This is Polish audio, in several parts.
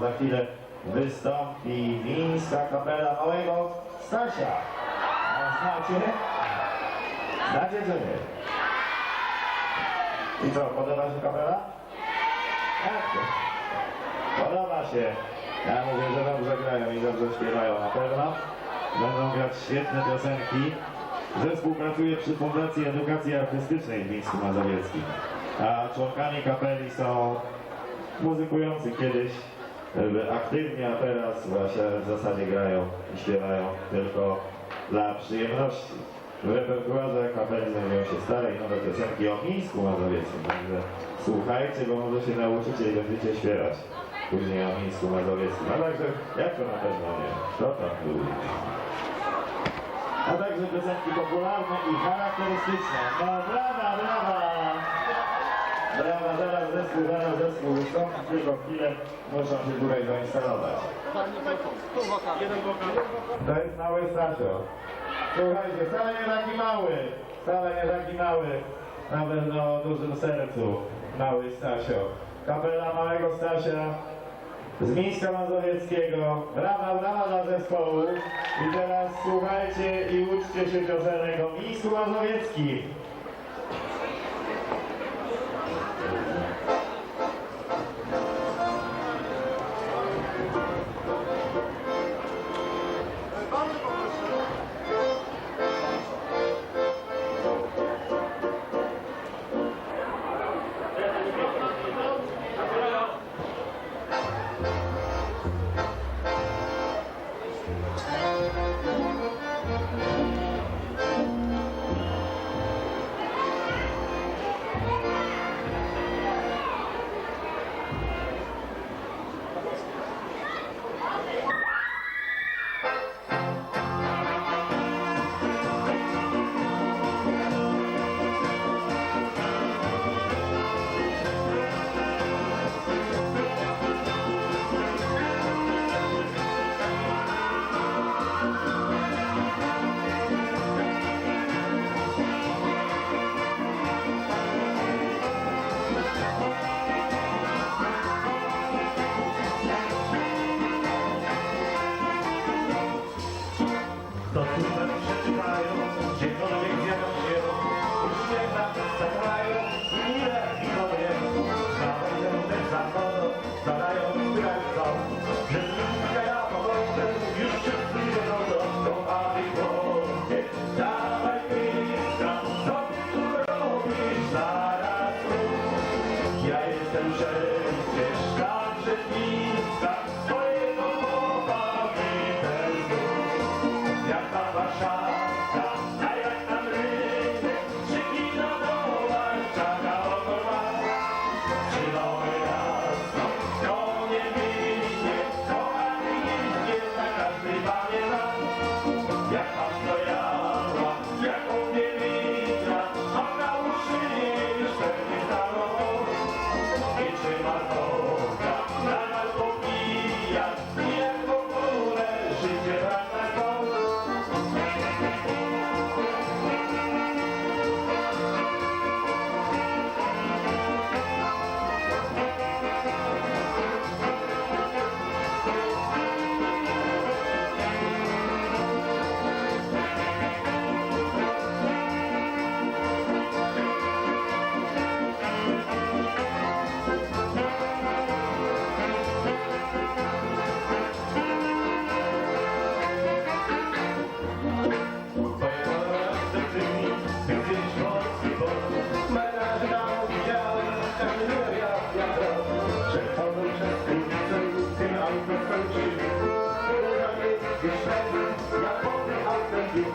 Za chwilę wystąpi Mińska Kapela Małego Stasia. A znacie? Znacie czy nie? I co, podoba się kapela? To? Podoba się. Ja mówię, że dobrze grają i dobrze śpiewają na pewno. Będą grać świetne piosenki. Zespół pracuje przy Fundacji Edukacji Artystycznej w Mińsku Mazowieckim. A członkami kapeli są muzykujący kiedyś aktywnie, a teraz właśnie w zasadzie grają i śpiewają tylko dla przyjemności. W repertuarze kapeli znajdują się stare i nowe piosenki o Mińsku Mazowieckim, także słuchajcie, bo może się nauczycie i będziecie śpiewać później o Mińsku Mazowieckim. A także, jak to na pewno nie, kto tam lubi. A także piosenki popularne i charakterystyczne. No brawa, brawa! Brawa, zaraz zespół, zaraz zespół wystąpi, tylko chwilę muszą się tutaj zainstalować. To jest mały Stasio. Słuchajcie, wcale nie taki mały, wcale nie taki mały, na pewno o dużym sercu, mały Stasio. Kapela Małego Stasia z Mińska Mazowieckiego. Brawa, brawa dla zespołu. I teraz słuchajcie i uczcie się piosenek o Mińsku Mazowieckim.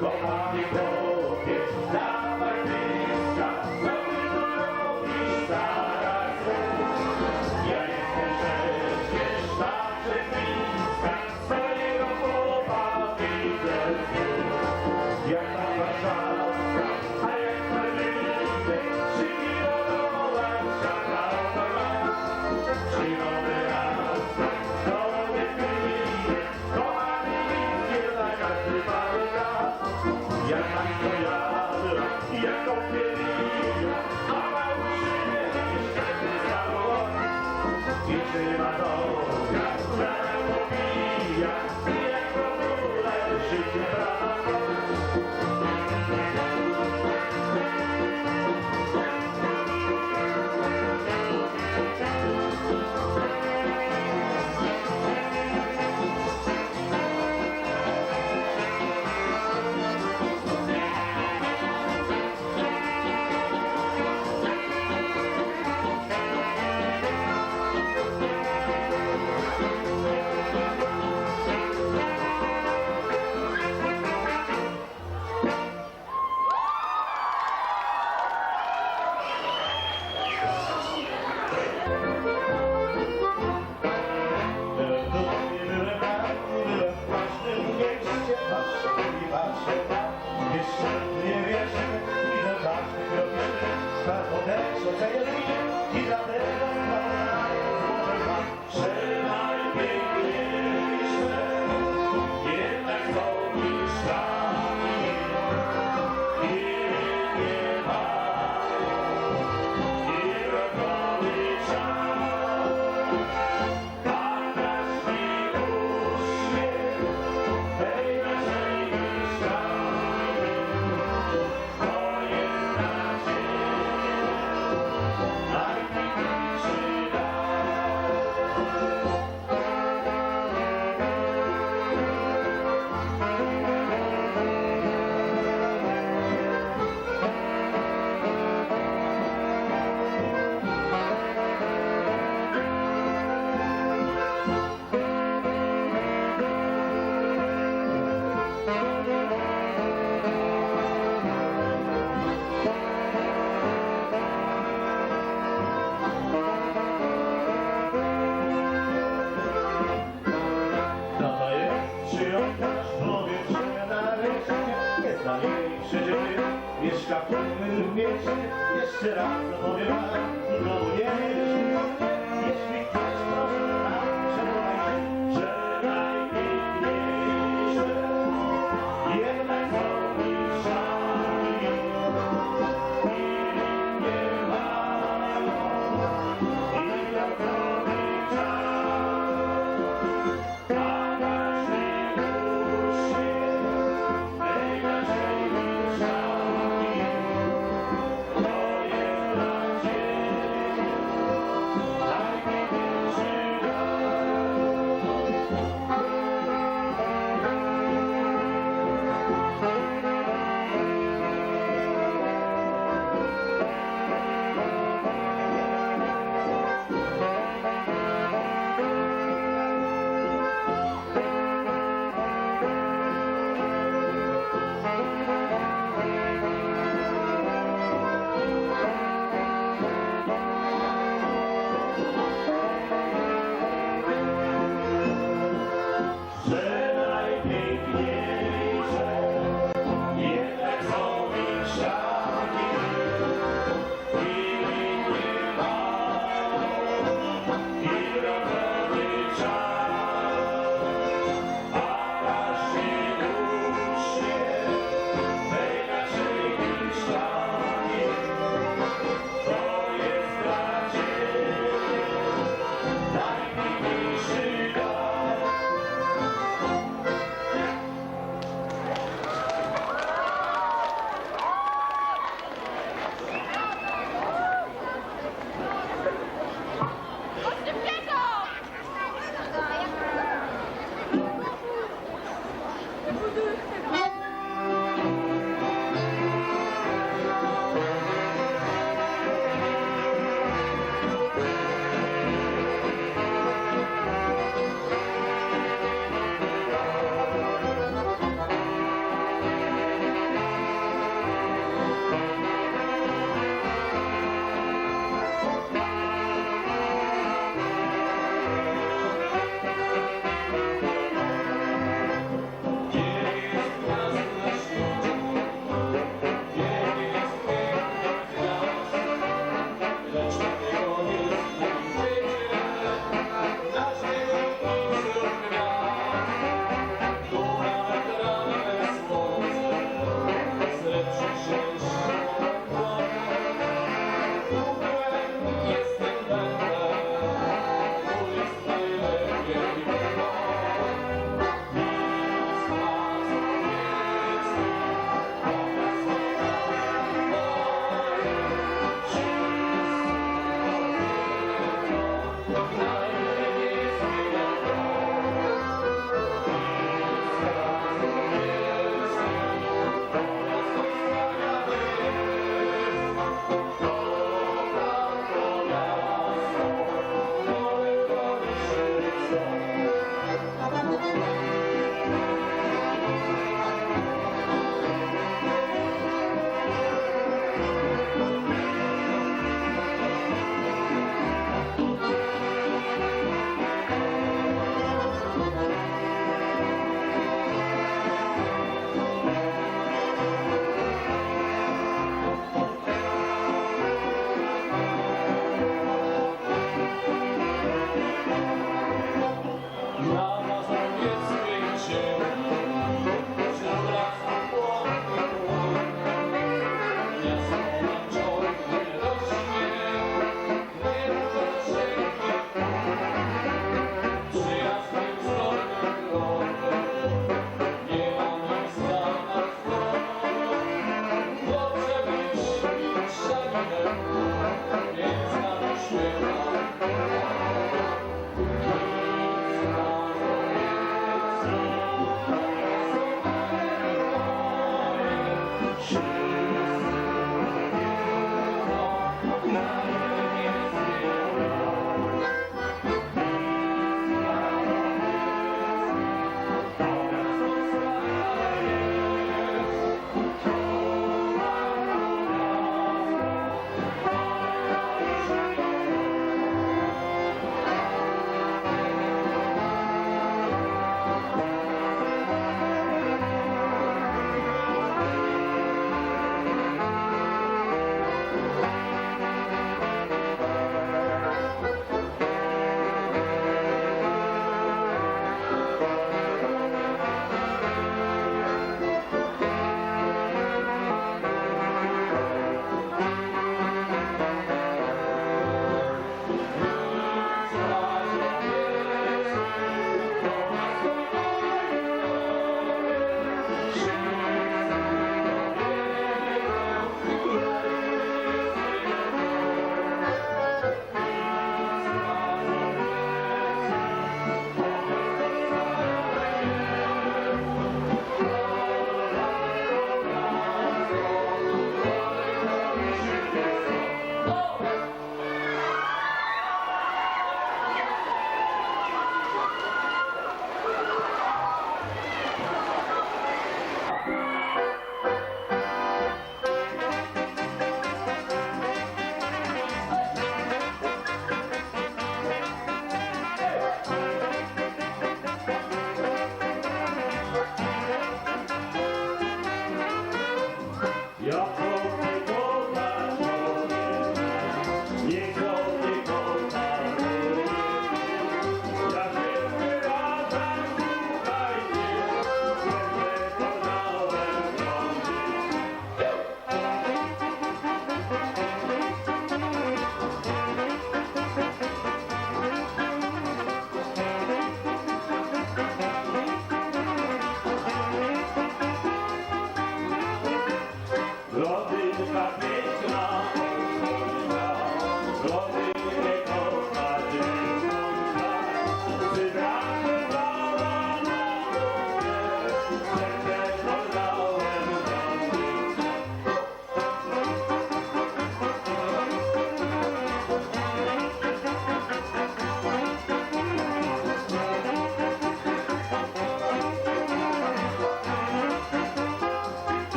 Lord, Thank you. w wiecie Jeszcze raz opowiem do mnie Jeśli chcesz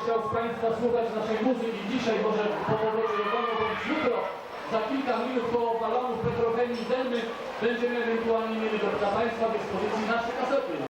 chciał z Państwa słuchać naszej muzyki dzisiaj, może po powrocie do domu, bądź jutro, za kilka minut koło balonów petrochemii Delmy będziemy ewentualnie mieli do dla Państwa dyspozycji nasze kasety.